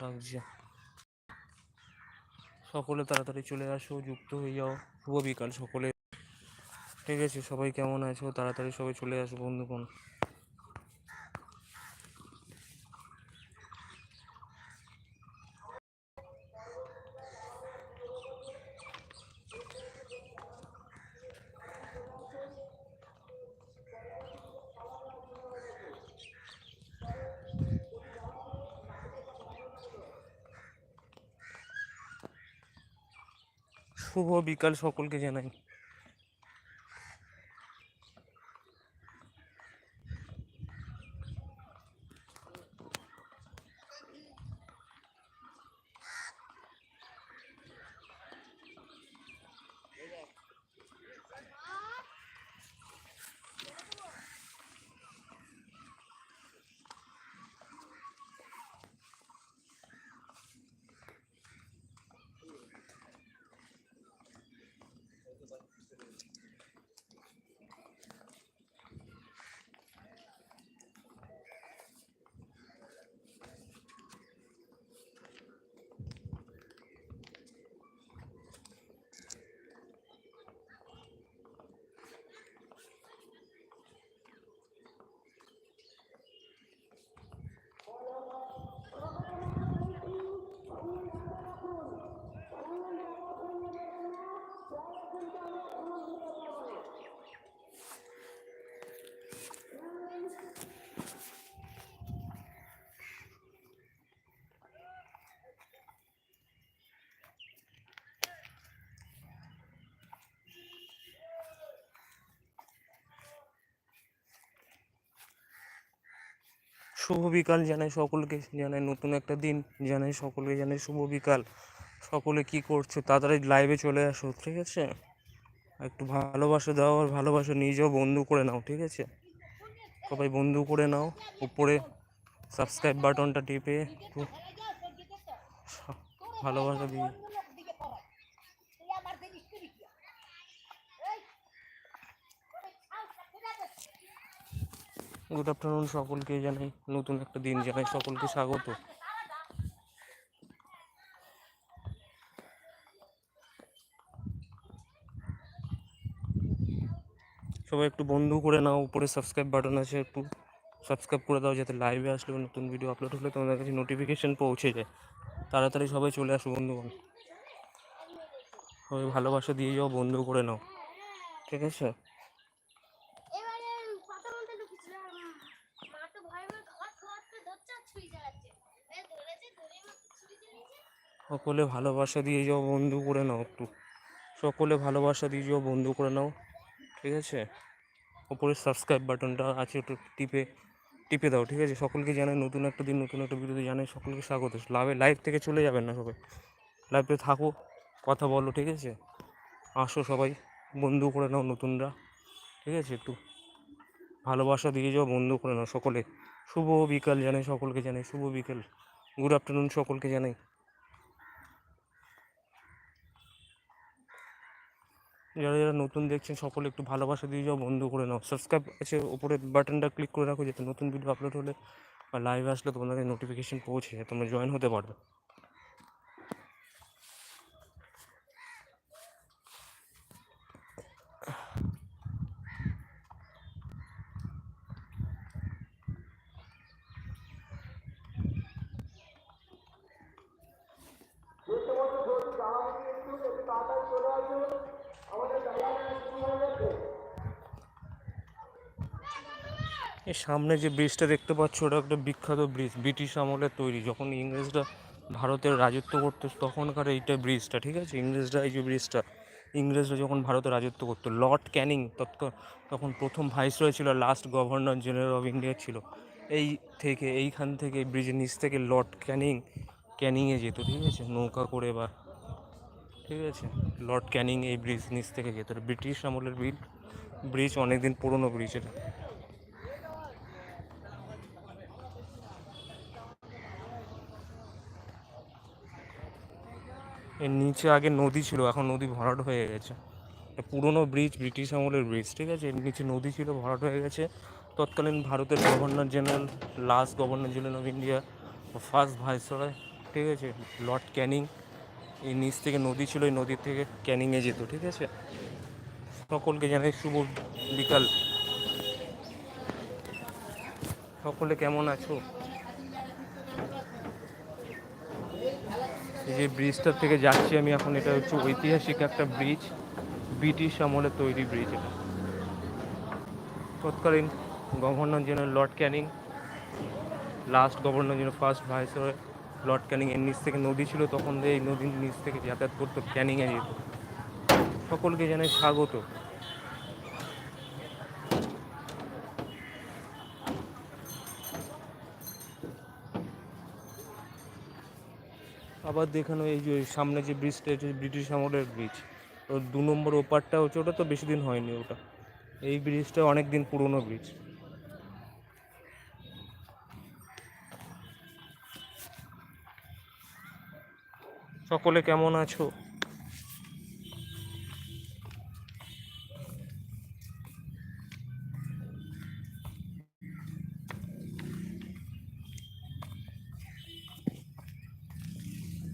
লাগছে। সকলে তাড়াতাড়ি চলে আসো, যুক্ত হয়ে যাও। শুভ বিকাল সকলে। ঠিক আছে, সবাই কেমন আছো? তাড়াতাড়ি সবাই চলে আসো, বন্ধুগণ। শুভ বিকাল সকলকে জানাই। শুভ বিকাল জানাই সকলকে, জানাই নতুন একটা দিন, জানাই সকলকে জানাই শুভ বিকাল। সকলে কি করছ? তাড়াতাড়ি লাইভে চলে আসো, ঠিক আছে? একটু ভালোবাসা দাও আর ভালোবাসা নিজেও বন্ধু করে নাও, ঠিক আছে? সবাই বন্ধু করে নাও, উপরে সাবস্ক্রাইব বাটনটা টিপে একটু ভালোবাসা দিয়ে। গুড আফটারনুন সকলকে জানাই, নতুন একটা দিন জানাই সকলকে স্বাগত। সবাই একটু বন্ধু করে নাও উপরে সাবস্ক্রাইব বাটন আছে একটু সাবস্ক্রাইব করে দাও যাতে লাইভে আসলে নতুন ভিডিও আপলোড হলে তোমাদের কাছে নোটিফিকেশান পৌঁছে যায়। তাড়াতাড়ি সবাই চলে আসো বন্ধুগণ সবাই ভালোবাসা দিয়ে যাও বন্ধু করে নাও। ঠিক আছে? সকলে ভালোবাসা দিয়ে যাও বন্ধু করে নাও একটু। সকলে ভালোবাসা দিয়ে যাও বন্ধু করে নাও। ঠিক আছে? ওপরে সাবস্ক্রাইব বাটনটা আছে একটু টিপে টিপে দাও, ঠিক আছে? সকলকে জানাই নতুন একটা দিন, নতুন একটা ভিডিওতে জানাই সকলকে স্বাগত। লাভে লাইভ থেকে চলে যাবেন না সবাই। লাইভে থাকো, কথা বলো, ঠিক আছে? আসো সবাই, বন্ধু করে নাও নতুনরা, ঠিক আছে? একটু ভালোবাসা দিয়ে যাও, বন্ধু করে নাও সকলে। শুভ বিকাল জানাই, সকলকে জানাই। শুভ বিকাল। গুড আফটারনুন সকলকে জানাই। যারা যারা নতুন দেখছেন, সকলে একটু ভালোবাসা দিয়ে যাও, বন্ধ করে নাও। সাবস্ক্রাইব আছে, ওপরে বাটনটা ক্লিক করে রাখো, যাতে নতুন ভিডিও আপলোড হলে বা লাইভ আসলে তোমাদের নোটিফিকেশান পৌঁছে যায়, তোমরা জয়েন হতে পারবে। এই সামনে যে ব্রিজটা দেখতে পাচ্ছ, ওটা একটা বিখ্যাত ব্রিজ ব্রিটিশ আমলের তৈরি। যখন ইংরেজরা ভারতের রাজত্ব করতো, তখনকার এইটা ব্রিজটা ঠিক আছে? ইংরেজরা এই যে ব্রিজটা ইংরেজরা যখন ভারতে রাজত্ব করতো লর্ড ক্যানিং তৎক- তখন প্রথম ভাইসরয় ছিল last governor general of India ছিল। এই থেকে, এইখান থেকে ব্রিজের নিচ থেকে লর্ড ক্যানিং ক্যানিংয়ে যেত, ঠিক আছে? নৌকা করে বা, ঠিক আছে? লর্ড ক্যানিং এই ব্রিজ নিচ থেকে যেত। ব্রিটিশ আমলের ব্রিজ ব্রিজ অনেকদিন পুরনো ব্রিজ এটা। এর নিচে আগে নদী ছিল, এখন নদী ভরাট হয়ে গেছে। পুরনো ব্রিজ ব্রিটিশ আমলের ব্রিজ ঠিক আছে? এর নিচে নদী ছিল, ভরাট হয়ে গেছে। তৎকালীন ভারতের governor general last governor general of India first viceroy, ঠিক আছে? লর্ড ক্যানিং এই নিচ থেকে নদী ছিল, এই নদীর থেকে ক্যানিংয়ে যেত, ঠিক আছে? সকলকে জানাই শুভ বিকাল। সকলে কেমন আছো? এই যে ব্রিজটার থেকে যাচ্ছি আমি এখন, এটা হচ্ছে ঐতিহাসিক একটা ব্রিজ ব্রিটিশ আমলে তৈরি ব্রিজ এটা। তৎকালীন governor general lord Canning last governor general first viceroy lord Canning এর নিচ থেকে নদী ছিল, তখন এই নদীর নিচ থেকে যাতায়াত করতো ক্যানিংয়ে যেত। সকলকে জানাই স্বাগত। আবার দেখানো এই যে সামনে যে ব্রিজটা এটা ব্রিটিশ আমলের ব্রিজ তো দু নম্বর ওপারটা হচ্ছে ওটা তো বেশি দিন হয়নি ওটা। এই ব্রিজটা অনেক দিন পুরনো ব্রিজ সকলে কেমন আছো?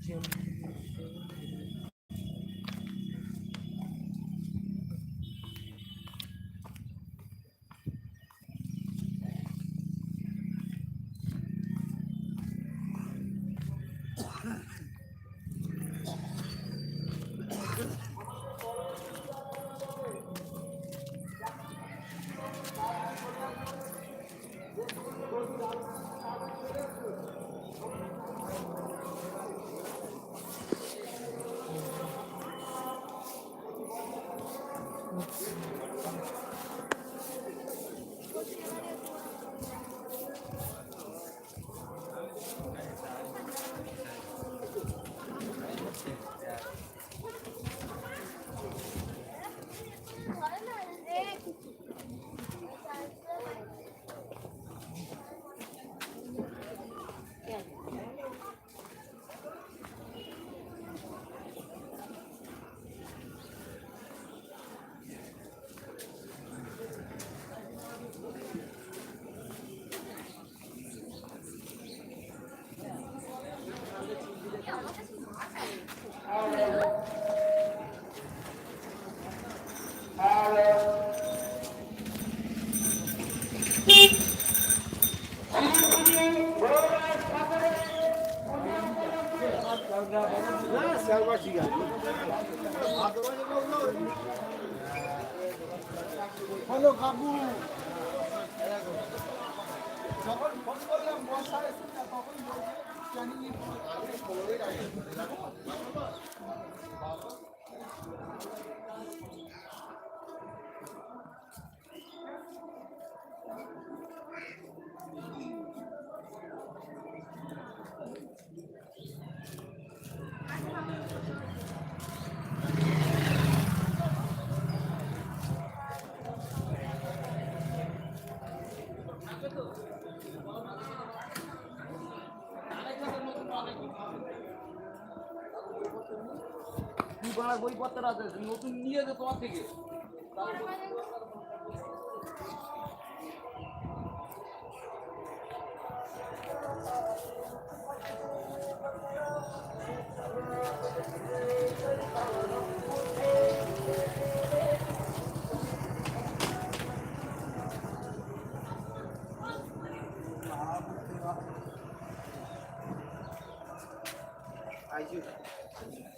June. হ্যালো কাকু যখন ফোন বর্ষা এসে তখন বলছে ক্যানিং দুই বাংলা বইপত্র আছে নতুন নিয়ে যে তোমার থেকে। No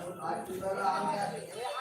আমি